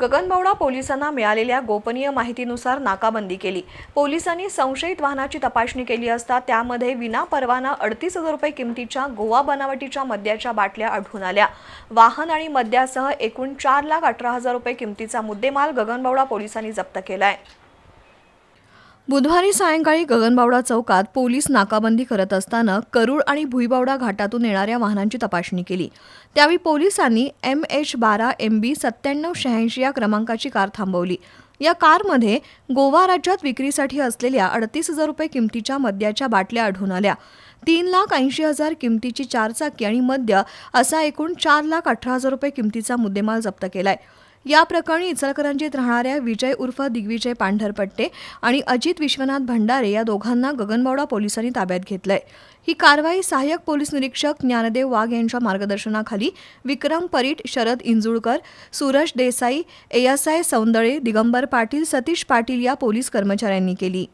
गगनबावडा पोलिसांना मिळालेल्या गोपनीय माहितीनुसार नाकाबंदी केली. पोलिसांनी संशयित वाहनाची तपासणी केली असता त्यामध्ये विनापरवाना अडतीस हजार रुपये किमतीच्या गोवा बनावटीच्या मद्याच्या बाटल्या आढळून आल्या. वाहन आणि मद्यासह एकूण चार लाख अठरा हजार रुपये किमतीचा मुद्देमाल गगनबावडा पोलिसांनी जप्त केला आहे बुधवारी सायंकाळी गगनबावडा चौकात पोलीस नाकाबंदी करत असताना करूळ आणि भुईबावडा घाटातून येणाऱ्या वाहनांची तपासणी केली. त्यावेळी पोलिसांनी एम एच बारा एम बी सत्त्याण्णव शहाऐंशी या क्रमांकाची कार थांबवली. या कारमध्ये गोवा राज्यात विक्रीसाठी असलेल्या अडतीस हजार रुपये किमतीच्या मद्याच्या बाटल्या आढळून आल्या. तीन लाख ऐंशी हजार किमतीची चारचाकी आणि मद्य असा एकूण चार लाख अठरा हजार रुपये किमतीचा मुद्देमाल जप्त केलाय. या प्रकरणी इचलकरंजीत राहणाऱ्या विजय उर्फ दिग्विजय पांढरपट्टे आणि अजित विश्वनाथ भंडारे या दोघांना गगनबावडा पोलिसांनी ताब्यात घेतलंय. ही कारवाई सहाय्यक पोलीस निरीक्षक ज्ञानदेव वाघ यांच्या मार्गदर्शनाखाली विक्रम परीट शरद इंजुळकर सूरज देसाई एएसआय सौंदळे दिगंबर पाटील सतीश पाटील या पोलीस कर्मचाऱ्यांनी केली.